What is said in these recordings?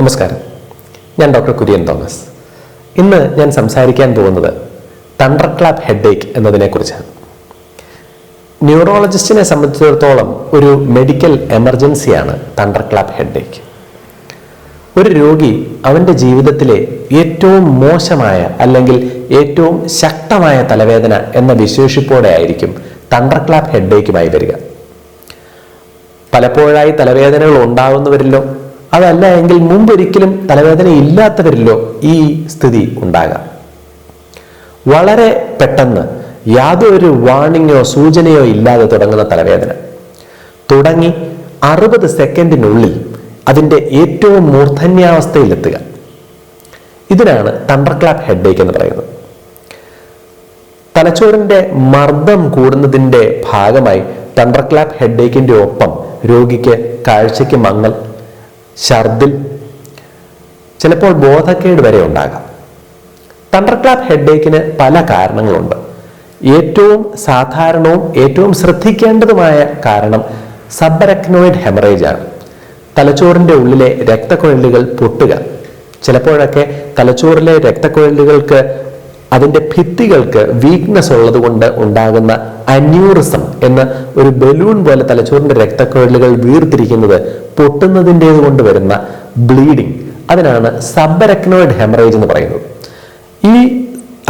നമസ്കാരം. ഞാൻ doctor Kurian Thomas. ഇന്ന് ഞാൻ സംസാരിക്കാൻ പോകുന്നത് തണ്ടർ ക്ലാപ്പ് ഹെഡേക്ക് എന്നതിനെക്കുറിച്ചാണ്. ന്യൂറോളജിസ്റ്റിനെ സംബന്ധിച്ചിടത്തോളം ഒരു മെഡിക്കൽ എമർജൻസിയാണ് തണ്ടർ ക്ലാപ്പ് ഹെഡേക്ക്. ഒരു രോഗി അവന്റെ ജീവിതത്തിലെ ഏറ്റവും മോശമായ അല്ലെങ്കിൽ ഏറ്റവും ശക്തമായ തലവേദന എന്ന വിശേഷിപ്പോടെ ആയിരിക്കും തണ്ടർ ക്ലാപ്പ് ഹെഡേക്കുമായി വരിക. പലപ്പോഴായി തലവേദനകൾ ഉണ്ടാകുന്നവരിലോ അതല്ല എങ്കിൽ മുമ്പൊരിക്കലും തലവേദന ഇല്ലാത്തവരിലോ ഈ സ്ഥിതി ഉണ്ടാകാം. വളരെ പെട്ടെന്ന് യാതൊരു വാണിങ്ങോ സൂചനയോ ഇല്ലാതെ തുടങ്ങുന്ന തലവേദന. തുടങ്ങി അറുപത് സെക്കൻഡിനുള്ളിൽ അതിന്റെ ഏറ്റവും മൂർധന്യാവസ്ഥയിലെത്തുക. ഇതിനാണ് തണ്ടർക്ലാപ്പ് ഹെഡേക്ക് എന്ന് പറയുന്നത്. തലച്ചോറിന്റെ മർദ്ദം കൂടുന്നതിന്റെ ഭാഗമായി തണ്ടർക്ലാപ്പ് ഹെഡേക്കിന്റെ ഒപ്പം രോഗിക്ക് കാഴ്ചയ്ക്ക് മങ്ങൽ ഛർദിൽ ചിലപ്പോൾ ബോധക്കേട് വരെ ഉണ്ടാകാം. തണ്ടർ ക്ലാപ്പ് ഹെഡേക്കിന് പല കാരണങ്ങളുണ്ട്. ഏറ്റവും സാധാരണവും ഏറ്റവും ശ്രദ്ധിക്കേണ്ടതുമായ കാരണം സബ്രക്നോയിഡ് ഹെമറേജ് ആണ്. തലച്ചോറിന്റെ ഉള്ളിലെ രക്തക്കുഴലുകൾ പൊട്ടുക. ചിലപ്പോഴൊക്കെ തലച്ചോറിലെ രക്തക്കുഴലുകൾക്ക് അതിന്റെ ഭിത്തികൾക്ക് വീക്ക്നെസ് ഉള്ളതുകൊണ്ട് ഉണ്ടാകുന്ന അന്യൂറിസം എന്ന ഒരു ബലൂൺ പോലെ തലച്ചോറിന്റെ രക്തക്കുഴലുകൾ വീർത്തിരിക്കുന്നത് പൊട്ടുന്നതിന്റേത് കൊണ്ട് വരുന്ന ബ്ലീഡിങ് അതിനാണ് സബ്ബരക്നോയിഡ് ഹെമറേജ് എന്ന് പറയുന്നത്. ഈ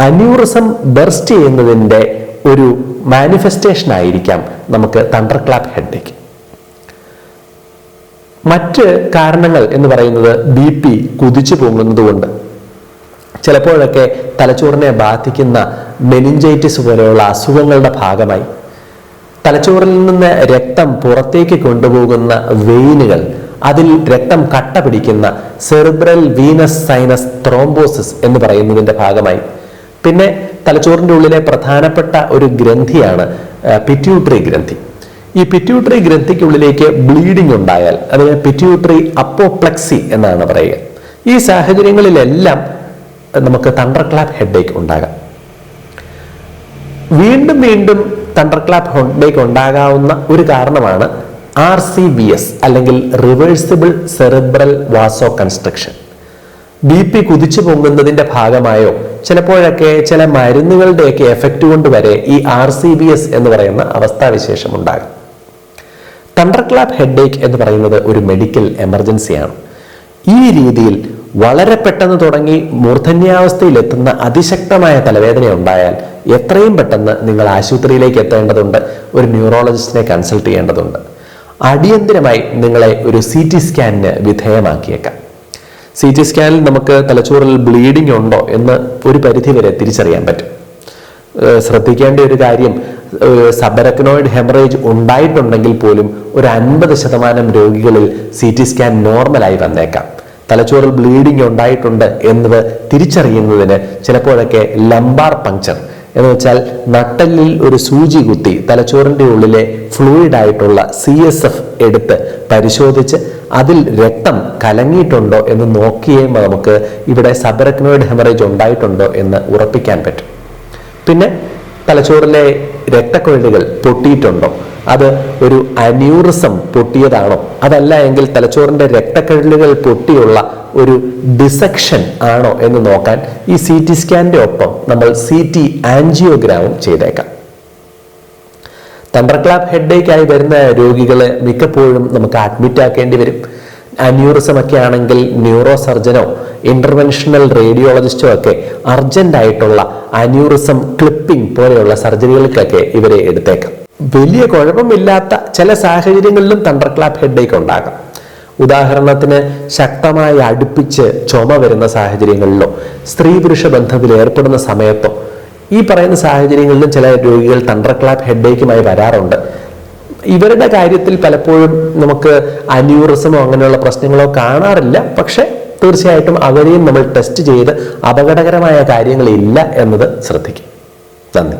അന്യൂറിസം ബെർസ്റ്റ് ചെയ്യുന്നതിന്റെ ഒരു മാനിഫെസ്റ്റേഷൻ ആയിരിക്കാം നമുക്ക് തണ്ടർ ക്ലാപ്പ് ഹെഡേക്ക്. മറ്റ് കാരണങ്ങൾ എന്ന് പറയുന്നത് ബി പി കുതിച്ചു പോകുന്നതുകൊണ്ട് ചിലപ്പോഴൊക്കെ തലച്ചോറിനെ ബാധിക്കുന്ന മെനിഞ്ചൈറ്റിസ് പോലെയുള്ള അസുഖങ്ങളുടെ ഭാഗമായി. തലച്ചോറിൽ നിന്ന് രക്തം പുറത്തേക്ക് കൊണ്ടുപോകുന്ന വെയിനുകൾ അതിൽ രക്തം കട്ട പിടിക്കുന്ന സെറിബ്രൽ വീനസ് സൈനസ് ത്രോംബോസിസ് എന്ന് പറയുന്നതിന്റെ ഭാഗമായി. പിന്നെ തലച്ചോറിന്റെ ഉള്ളിലെ പ്രധാനപ്പെട്ട ഒരു ഗ്രന്ഥിയാണ് പിറ്റ്യൂട്ടറി ഗ്രന്ഥി. ഈ പിറ്റ്യൂട്ടറി ഗ്രന്ഥിക്കുള്ളിലേക്ക് ബ്ലീഡിംഗ് ഉണ്ടായാൽ അതിനെ പിറ്റ്യൂട്ടറി അപ്പോപ്ലക്സി എന്നാണ് പറയുക. ഈ സാഹചര്യങ്ങളിലെല്ലാം നമുക്ക് തണ്ടർ ക്ലാപ്പ് ഹെഡേക്ക് ഉണ്ടാകാം. വീണ്ടും വീണ്ടും തണ്ടർ ക്ലാപ്പ് ഹെഡേക്ക് ഉണ്ടാകാവുന്ന ഒരു കാരണമാണ് ആർ സി ബി എസ് അല്ലെങ്കിൽ reversible cerebral vaso constriction B P കുതിച്ചു പൊങ്ങുന്നതിന്റെ ഭാഗമായോ ചിലപ്പോഴൊക്കെ ചില മരുന്നുകളുടെയൊക്കെ എഫക്റ്റ് കൊണ്ട് വരെ ഈ ആർ സി ബി എസ് എന്ന് പറയുന്ന അവസ്ഥാവിശേഷം ഉണ്ടാകും. തണ്ടർ ക്ലാപ്പ് ഹെഡേക്ക് എന്ന് പറയുന്നത് ഒരു മെഡിക്കൽ എമർജൻസിയാണ് ഈ രീതിയിൽ വളരെ പെട്ടെന്ന് തുടങ്ങി മൂർധന്യാവസ്ഥയിലെത്തുന്ന അതിശക്തമായ തലവേദന ഉണ്ടായാൽ എത്രയും പെട്ടെന്ന് നിങ്ങൾ ആശുപത്രിയിലേക്ക് എത്തേണ്ടതുണ്ട് ഒരു ന്യൂറോളജിസ്റ്റിനെ കൺസൾട്ട് ചെയ്യേണ്ടതുണ്ട്. അടിയന്തിരമായി നിങ്ങളെ ഒരു സി ടി സ്കാനിന് വിധേയമാക്കിയേക്കാം. സി ടി സ്കാനിൽ നമുക്ക് തലച്ചോറിൽ ബ്ലീഡിംഗ് ഉണ്ടോ എന്ന് ഒരു പരിധി വരെ തിരിച്ചറിയാൻ പറ്റും. ശ്രദ്ധിക്കേണ്ട ഒരു കാര്യം സബരക്നോയിഡ് ഹെമറേജ് ഉണ്ടായിട്ടുണ്ടെങ്കിൽ പോലും ഒരു അൻപത് ശതമാനം രോഗികളിൽ സി ടി സ്കാൻ നോർമലായി വന്നേക്കാം. തലച്ചോറിൽ ബ്ലീഡിംഗ് ഉണ്ടായിട്ടുണ്ട് എന്നത് തിരിച്ചറിയുന്നതിന് ചിലപ്പോഴൊക്കെ ലംബാർ പങ്ക്ചർ എന്ന് വെച്ചാൽ നട്ടലിൽ ഒരു സൂചി കുത്തി തലച്ചോറിന്റെ ഉള്ളിലെ ഫ്ലൂയിഡ് ആയിട്ടുള്ള സി എസ് എഫ് എടുത്ത് പരിശോധിച്ച് അതിൽ രക്തം കലങ്ങിയിട്ടുണ്ടോ എന്ന് നോക്കിയേ നമുക്ക് ഇവിടെ സബറക്നോയിഡ് ഹെമറേജ് ഉണ്ടായിട്ടുണ്ടോ എന്ന് ഉറപ്പിക്കാൻ പറ്റും. പിന്നെ തലച്ചോറിലെ രക്തക്കുഴലുകൾ പൊട്ടിയിട്ടുണ്ടോ? അത് ഒരു അന്യൂറിസം പൊട്ടിയതാണോ? അതല്ല എങ്കിൽ തലച്ചോറിന്റെ രക്തക്കഴലുകൾ പൊട്ടിയുള്ള ഒരു ഡിസക്ഷൻ ആണോ എന്ന് നോക്കാൻ ഈ സി ടി സ്കാനിന്റെ ഒപ്പം നമ്മൾ സി ടി ആൻജിയോഗ്രാമും ചെയ്തേക്കാം. തണ്ടർക്ലാപ്പ് ഹെഡേക്കായി വരുന്ന രോഗികളെ മിക്കപ്പോഴും നമുക്ക് അഡ്മിറ്റ് ആക്കേണ്ടി വരും. അന്യൂറിസം ഒക്കെ ആണെങ്കിൽ ന്യൂറോ സർജനോ ഇന്റർവെൻഷണൽ റേഡിയോളജിസ്റ്റോ ഒക്കെ അർജന്റ് ആയിട്ടുള്ള അന്യൂറിസം ക്ലിപ്പിംഗ് പോലെയുള്ള സർജറികൾക്കൊക്കെ ഇവരെ എടുത്തേക്കാം. വലിയ കുഴപ്പമില്ലാത്ത ചില സാഹചര്യങ്ങളിലും തണ്ടർ ക്ലാപ്പ് ഹെഡേക്ക് ഉണ്ടാകാം. ഉദാഹരണത്തിന് ശക്തമായി അടുപ്പിച്ച് ചുമ വരുന്ന സാഹചര്യങ്ങളിലോ സ്ത്രീ പുരുഷ ബന്ധത്തിൽ ഏർപ്പെടുന്ന സമയത്തോ ഈ പറയുന്ന സാഹചര്യങ്ങളിലും ചില രോഗികൾ തണ്ടർ ക്ലാപ്പ് ഹെഡേക്കുമായി വരാറുണ്ട്. ഇവരുടെ കാര്യത്തിൽ പലപ്പോഴും നമുക്ക് അന്യൂറിസമോ അങ്ങനെയുള്ള പ്രശ്നങ്ങളോ കാണാറില്ല. പക്ഷെ തീർച്ചയായിട്ടും അവരെയും നമ്മൾ ടെസ്റ്റ് ചെയ്ത് അപകടകരമായ കാര്യങ്ങളില്ല എന്നത് ശ്രദ്ധിക്കും. നന്ദി.